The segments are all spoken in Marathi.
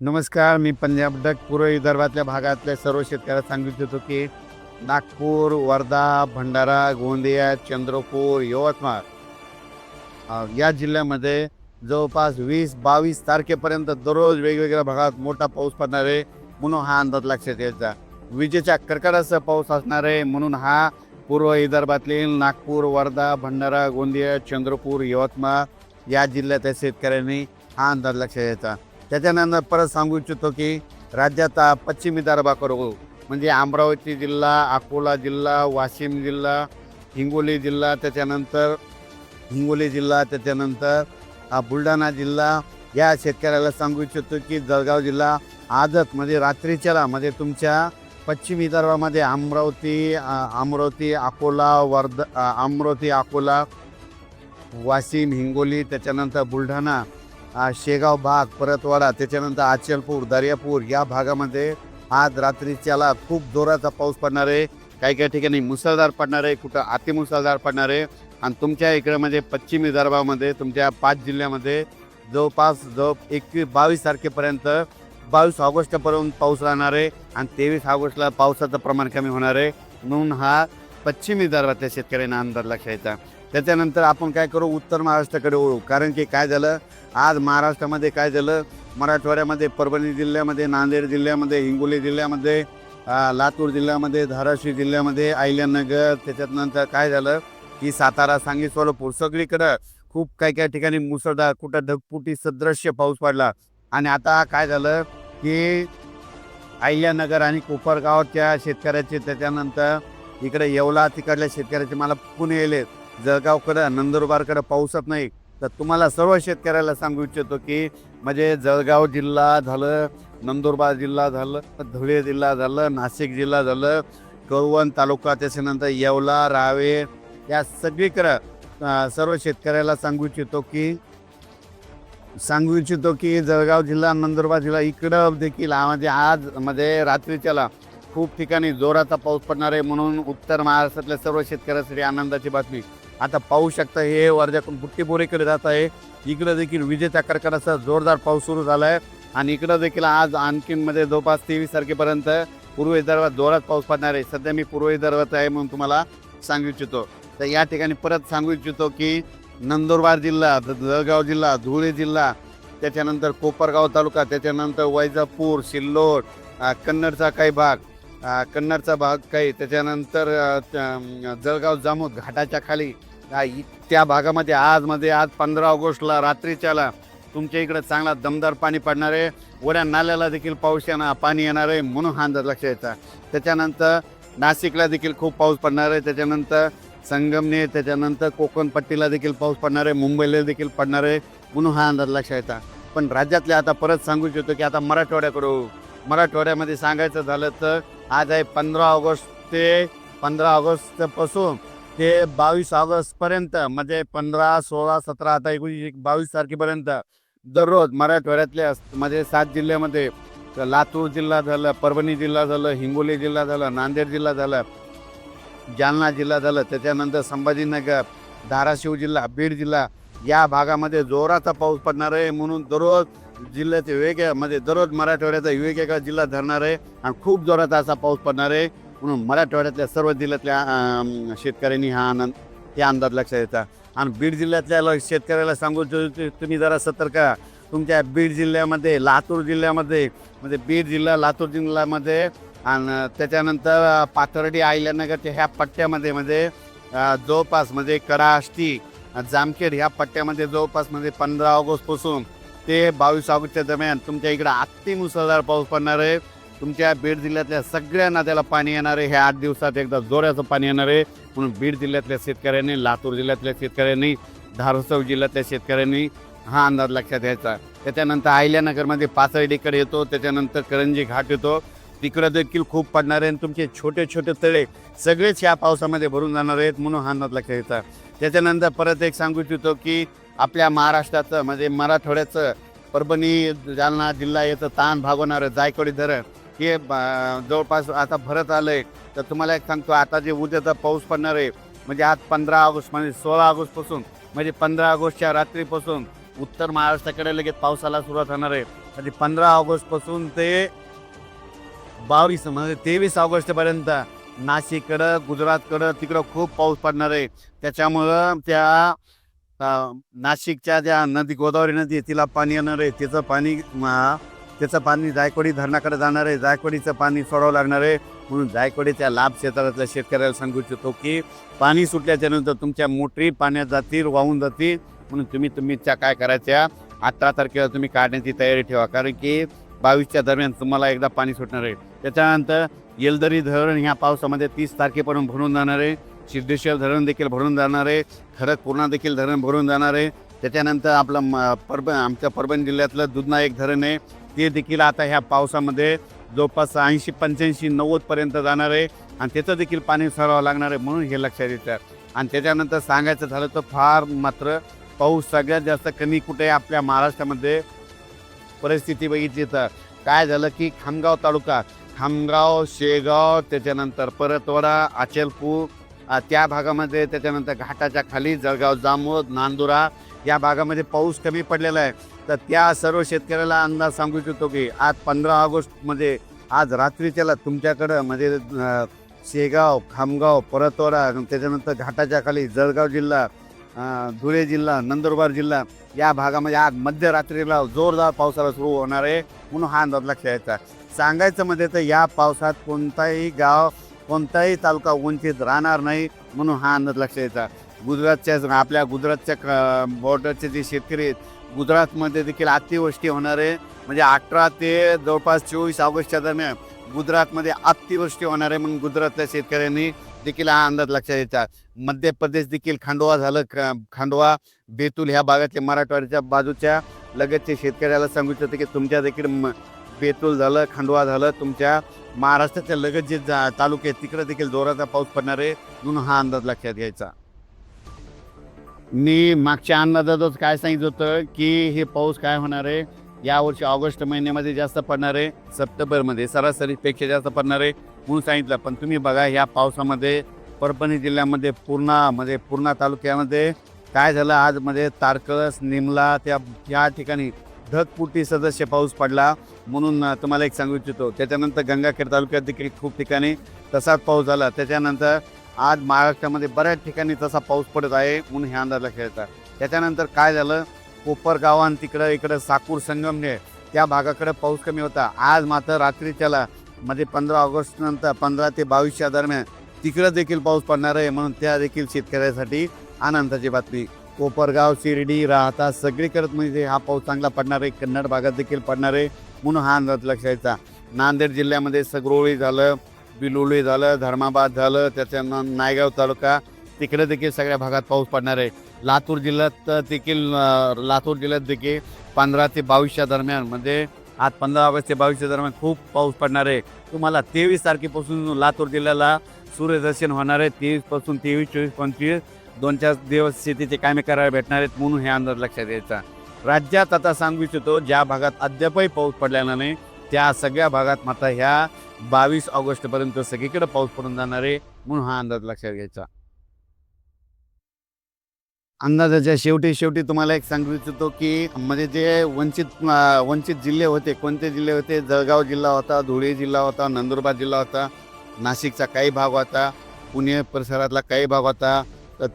नमस्कार मी पंजाब डक पूर्व विदर्भातल्या भागातल्या सर्व शेतकऱ्याला सांगू इच्छितो की नागपूर वर्धा भंडारा गोंदिया चंद्रपूर यवतमाळ या जिल्ह्यामध्ये जवळपास वीस बावीस तारखेपर्यंत दररोज वेगवेगळ्या भागात मोठा पाऊस पडणार आहे म्हणून हा अंदाज लक्षात यायचा. विजेच्या कडकडासह पाऊस असणार आहे म्हणून हा पूर्व विदर्भातील नागपूर वर्धा भंडारा गोंदिया चंद्रपूर यवतमाळ या जिल्ह्यातल्या शेतकऱ्यांनी हा अंदाज लक्षात यायचा. त्याच्यानंतर परत सांगू इच्छितो की राज्यात आ, पश्चिम विदर्भाकडून म्हणजे अमरावती जिल्हा अकोला जिल्हा वाशिम जिल्हा हिंगोली जिल्हा त्याच्यानंतर हिंगोली जिल्हा त्याच्यानंतर बुलढाणा जिल्हा. या शेतकऱ्याला सांगू इच्छितो की जळगाव जिल्हा आजच म्हणजे रात्रीच्याला म्हणजे तुमच्या पश्चिम विदर्भामध्ये अमरावती अमरावती अकोला वर्ध अमरावती अकोला वाशिम हिंगोली त्याच्यानंतर बुलढाणा शेगाव भाग परतवाडा त्याच्यानंतर आचलपूर दर्यापूर या भागामध्ये आज रात्रीच्याला खूप जोराचा पाऊस पडणार आहे. काही काही ठिकाणी मुसळधार पडणार आहे कुठं अतिमुसळधार पडणार आहे. आणि तुमच्या इकडे म्हणजे पश्चिम विदर्भामध्ये तुमच्या पाच जिल्ह्यामध्ये जवळपास जवळ एकवीस बावीस तारखेपर्यंत बावीस ऑगस्टपर्यंत पाऊस राहणार आहे आणि तेवीस ऑगस्टला पावसाचं प्रमाण कमी होणार आहे. म्हणून हा पश्चिम विदर्भातल्या शेतकऱ्यांना अंदाज लक्षायचा त्याच्यानंतर आपण काय करू उत्तर महाराष्ट्राकडे वळू. कारण की काय झालं आज महाराष्ट्रामध्ये काय झालं मराठवाड्यामध्ये परभणी जिल्ह्यामध्ये नांदेड जिल्ह्यामध्ये हिंगोली जिल्ह्यामध्ये लातूर जिल्ह्यामध्ये धाराशिव जिल्ह्यामध्ये अहिल्यानगर त्याच्यात नंतर काय झालं की सातारा सांगली सोलापूर सगळीकडं खूप काही काही ठिकाणी मुसळधार कुठं ढगपुटी सदृश्य पाऊस पडला. आणि आता काय झालं की अहिल्यानगर आणि कोपरगावच्या शेतकऱ्याचे त्याच्यानंतर इकडे येवला तिकडल्या शेतकऱ्याचे मला पुणे येले जळगावकडं नंदुरबारकडं पाऊसच नाही. तर तुम्हाला सर्व शेतकऱ्याला सांगू इच्छितो की म्हणजे जळगाव जिल्हा झालं नंदुरबार जिल्हा झालं धुळे जिल्हा झालं नाशिक जिल्हा झालं कळवण तालुका त्याच्यानंतर येवला रावे या सगळीकडं सर्व शेतकऱ्याला सांगू इच्छितो की सांगू इच्छितो की जळगाव जिल्हा नंदुरबार जिल्हा इकडं देखील म्हणजे आज म्हणजे रात्रीच्याला खूप ठिकाणी जोराचा पाऊस पडणार आहे म्हणून उत्तर महाराष्ट्रातल्या सर्व शेतकऱ्यांसाठी आनंदाची बातमी. आता पाहू शकता हे वर्ध्याकडून बुट्टीबोरीकडे जात आहे. इकडं देखील विजेच्या कडकडाचा जोरदार पाऊस सुरू झाला आहे आणि इकडं देखील आज आणखीन मध्ये जवळपास तेवीस तारखेपर्यंत पूर्व विदर्भात जोरात पाऊस पडणार आहे. सध्या मी पूर्व विदर्भात आहे म्हणून तुम्हाला सांगू इच्छितो. तर या ठिकाणी परत सांगू इच्छितो की नंदुरबार जिल्हा जळगाव जिल्हा धुळे जिल्हा त्याच्यानंतर कोपरगाव तालुका त्याच्यानंतर वैजापूर सिल्लोड कन्नडचा काही भाग कन्नडचा भाग काही. त्याच्यानंतर जळगाव जामोद घाटाच्या खाली. त्या भागामध्ये आजमध्ये आज पंधरा ऑगस्टला रात्रीच्याला तुमच्या इकडे चांगला दमदार पाणी पडणार आहे. वड्या नाल्याला देखील पाऊस येणार पाणी येणार आहे म्हणून हा अंदाज लक्ष यायचा त्याच्यानंतर नाशिकला देखील खूप पाऊस पडणार आहे. त्याच्यानंतर संगमने त्याच्यानंतर कोकणपट्टीला देखील पाऊस पडणार आहे. मुंबईला देखील पडणार आहे म्हणून हा अंदाज लक्ष येता. पण राज्यातले आता परत सांगू इच्छितो की आता मराठवाड्याकडं मराठवाड्यामध्ये सांगायचं झालं तर आज आहे पंधरा ऑगस्ट ते पंधरा ऑगस्टपासून ते बावीस ऑगस्टपर्यंत म्हणजे पंधरा सोळा सतरा आता एकोणीस बावीस तारखेपर्यंत दररोज मराठवाड्यातल्या म्हणजे सात जिल्ह्यामध्ये लातूर जिल्हा झालं परभणी जिल्हा झालं हिंगोली जिल्हा झालं नांदेड जिल्हा झालं जालना जिल्हा झालं त्याच्यानंतर संभाजीनगर धाराशिव जिल्हा बीड जिल्हा या भागामध्ये जोराचा पाऊस पडणार आहे. म्हणून दररोज जिल्ह्याचे वेगळ्या म्हणजे दररोज मराठवाड्याचा वेगवेगळा जिल्हा धरणार आहे आणि खूप जोरात असा पाऊस पडणार आहे. म्हणून मराठवाड्यातल्या सर्व जिल्ह्यातल्या शेतकऱ्यांनी हा आनंद हे अंदाज लक्षात येतात आणि बीड जिल्ह्यातल्या ल- शेतकऱ्याला सांगू तुम्ही जरा सतर्क तुमच्या बीड जिल्ह्यामध्ये लातूर जिल्ह्यामध्ये म्हणजे बीड जिल्हा लातूर जिल्ह्यामध्ये आणि त्याच्यानंतर पाथर्डी आयल्यानगरच्या ह्या पट्ट्यामध्ये म्हणजे जवळपास म्हणजे कडाष्टी जामखेड ह्या पट्ट्यामध्ये जवळपास म्हणजे पंधरा ऑगस्टपासून ते बावीस ऑगस्टच्या दरम्यान तुमच्या इकडं अति मुसळधार पाऊस पडणार आहे. तुमच्या बीड जिल्ह्यातल्या सगळ्या नद्याला पाणी येणार आहे. हे आठ दिवसात एकदा जोराचं पाणी येणार आहे. म्हणून बीड जिल्ह्यातल्या शेतकऱ्यांनी लातूर जिल्ह्यातल्या शेतकऱ्यांनी धारसव जिल्ह्यातल्या शेतकऱ्यांनी हा अंदाज लक्षात घ्यायचा. त्याच्यानंतर अहिल्यानगरमध्ये पाचर्डीकडे येतो. त्याच्यानंतर करंजी घाट येतो. तिकडं देखील खूप पडणार आहे आणि तुमचे छोटे छोटे तळे सगळेच या पावसामध्ये भरून जाणार आहेत म्हणून हा अंदाज लक्षात घ्यायचा. त्याच्यानंतर परत एक सांगू इच्छितो की आपल्या महाराष्ट्राचं म्हणजे मराठवाड्याचं परभणी जालना जिल्हा येतं ताण भागवणारं जायकवाडी धरण हे जवळपास आता भरत आलंय. तर तुम्हाला एक सांगतो आता जे उद्याचा पाऊस पडणार आहे म्हणजे आज पंधरा ऑगस्ट म्हणजे सोळा ऑगस्टपासून म्हणजे पंधरा ऑगस्टच्या रात्रीपासून उत्तर महाराष्ट्राकडे लगेच पावसाला सुरुवात होणार आहे. म्हणजे पंधरा ऑगस्टपासून ते बावीस म्हणजे तेवीस ऑगस्ट पर्यंत नाशिककडं गुजरातकडं तिकडं खूप पाऊस पडणार आहे. त्याच्यामुळं त्या नाशिकच्या ज्या नदी गोदावरी नदी आहे, तिला पाणी येणार आहे. तिचं पाणी त्याचं पाणी जायकवाडी धरणाकडे जाणार आहे. जायकवाडीचं पाणी सोडावं लागणार आहे. म्हणून जायकवाडीच्या लाभ क्षेत्रातल्या शेतकऱ्याला सांगू इच्छितो की पाणी सुटल्याच्यानंतर तुमच्या मोटरी पाण्यात जातील वाहून जातील. म्हणून तुम्ही तुमच्या काय करायच्या? अठरा तारखेला तुम्ही काढण्याची तयारी ठेवा. कारण की बावीसच्या दरम्यान तुम्हाला एकदा पाणी सुटणार आहे. त्याच्यानंतर येलदरी धरण ह्या पावसामध्ये तीस तारखेपर्यंत भरून जाणार आहे. सिद्धेश्वर धरण देखील भरून जाणार आहे. खडकपूर्णा देखील धरण भरून जाणार आहे. त्याच्यानंतर आपलं म परब आमच्या परभणी जिल्ह्यातलं दुधना एक धरण आहे. ते देखील आता ह्या पावसामध्ये जवळपास ऐंशी पंच्याऐंशी नव्वदपर्यंत जाणार आहे. आणि त्याचं देखील पाणी सरावं लागणार आहे म्हणून हे लक्षात येतं. आणि त्याच्यानंतर सांगायचं झालं तर फार मात्र पाऊस सगळ्यात जास्त कमी कुठे आपल्या महाराष्ट्रामध्ये? परिस्थिती बघितली तर. काय झालं की खामगाव तालुका खामगाव शेगाव त्याच्यानंतर परतवाडा अचलपूर त्या भागामध्ये त्याच्यानंतर घाटाच्या खाली जळगाव जामोद नांदुरा या भागामध्ये पाऊस कमी पडलेला आहे. तर त्या सर्व शेतकऱ्याला अंदाज सांगू इच्छितो की आज पंधरा ऑगस्टमध्ये म्हणजे आज रात्रीच्याला तुमच्याकडं म्हणजे शेगाव खामगाव परतवाडा त्याच्यानंतर घाटाच्या खाली जळगाव जिल्हा धुळे जिल्हा नंदुरबार जिल्हा या भागामध्ये आज मध्यरात्रीला जोरदार पावसाला सुरू होणार आहे म्हणून हा अंदाज लक्षात यायचा. सांगायचं म्हणजे तर या पावसात कोणताही गाव कोणताही तालुका वंचित राहणार नाही म्हणून हा अंदाज लक्षात द्यायचा. गुजरातच्या आपल्या गुजरातच्या बॉर्डरचे जे शेतकरी आहेत गुजरातमध्ये देखील अतिवृष्टी होणार आहे. म्हणजे अठरा ते जवळपास चोवीस ऑगस्टच्या दरम्यान गुजरातमध्ये अतिवृष्टी होणार आहे म्हणून गुजरातच्या शेतकऱ्यांनी देखील हा अंदाज लक्षात यायचा मध्य प्रदेश देखील खांडवा झालं ख- खांडवा बेतूल ह्या भागातले मराठवाड्याच्या बाजूच्या लगतच्या शेतकऱ्याला सांगू इच्छितो की तुमच्या देखील म- बेतूल झालं खांडवा झालं तुमच्या महाराष्ट्राच्या लगत जे जा- तालुके आहेत तिकडे देखील जोराचा पाऊस पडणार आहे. म्हणून हा अंदाज लक्षात घ्यायचा. मी मागच्या अंदाजातच काय सांगितलं होतं की हे पाऊस काय होणार आहे? यावर्षी ऑगस्ट महिन्यामध्ये जास्त पडणार आहे सप्टेंबरमध्ये सरासरीपेक्षा जास्त पडणार आहे म्हणून सांगितलं. पण तुम्ही बघा ह्या पावसामध्ये परभणी जिल्ह्यामध्ये पूर्णा म्हणजे पूर्णा तालुक्यामध्ये काय झालं? आजमध्ये तारकळस निमला त्या या ठिकाणी ढगपुटी सदस्य पाऊस पडला म्हणून तुम्हाला एक सांगू इच्छितो. त्याच्यानंतर गंगाखेड तालुक्यात देखील खूप ठिकाणी तसाच पाऊस झाला. त्याच्यानंतर आज महाराष्ट्रामध्ये बऱ्याच ठिकाणी तसा पाऊस पडत आहे म्हणून हे अंदाज लक्षात येतात त्याच्यानंतर काय झालं? कोपरगाव आणि तिकडं इकडं साकूर संगमनेर त्या भागाकडे पाऊस कमी होता. आज मात्र रात्रीच्याला म्हणजे पंधरा ऑगस्टनंतर पंधरा ते बावीसच्या दरम्यान तिकडं देखील पाऊस पडणार आहे म्हणून त्या देखील शेतकऱ्यासाठी आनंदाची बातमी. कोपरगाव शिर्डी राहता सगळीकडे म्हणजे हा पाऊस चांगला पडणार आहे. कन्नड भागात देखील पडणार आहे म्हणून हा अंदाज लक्षायचा नांदेड जिल्ह्यामध्ये सगरोळी झालं बिलोळी झालं धर्माबाद झालं त्याच्यानं नायगाव तालुका तिकडे देखील सगळ्या भागात पाऊस पडणार आहे. लातूर जिल्ह्यात देखील लातूर जिल्ह्यात देखील पंधरा ते बावीसच्या दरम्यान म्हणजे आज पंधरा ऑगस्ट ते बावीसच्या दरम्यान खूप पाऊस पडणार आहे. तुम्हाला तेवीस तारखेपासून लातूर जिल्ह्याला सूर्यदर्शन होणार आहे. तेवीसपासून तेवीस चोवीस पंचवीस दोन चार दिवस शेतीचे कामे करायला भेटणार आहेत म्हणून हे अंदाज लक्षात यायचा. राज्यात आता सांगू इच्छितो ज्या भागात अद्यापही पाऊस पडलेला नाही त्या सगळ्या भागात मात्र ह्या बावीस ऑगस्टपर्यंत सगळीकडे पाऊस पडून जाणार आहे म्हणून हा अंदाज लक्षात घ्यायचा. अंदाजाच्या शेवटी शेवटी तुम्हाला एक सांगू इच्छितो की म्हणजे जे वंचित वंचित जिल्हे होते कोणते जिल्हे होते? जळगाव जिल्हा होता धुळे जिल्हा होता नंदुरबार जिल्हा होता नाशिकचा काही भाग होता पुणे परिसरातला काही भाग होता तर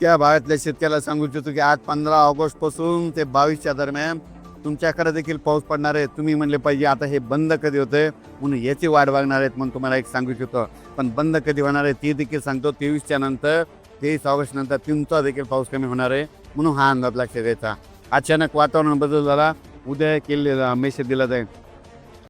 त्या भागातल्या शेतकऱ्याला सांगू इच्छितो की आज पंधरा ऑगस्टपासून ते बावीसच्या दरम्यान तुमच्याकडे देखील पाऊस पडणार आहे. तुम्ही म्हणले पाहिजे आता हे बंद कधी होतंय? म्हणून याची वाट बघणार आहेत म्हणून तुम्हाला एक सांगू इच्छितो. पण बंद कधी होणार आहे ती देखील सांगतो. तेवीसच्या नंतर तेवीस ऑगस्ट नंतर तुमचा देखील पाऊस कमी होणार आहे. म्हणून हा अंदाज लक्षात द्यायचा अचानक वातावरण बदल झाला. उद्या केले मेसेज दिला जाईल.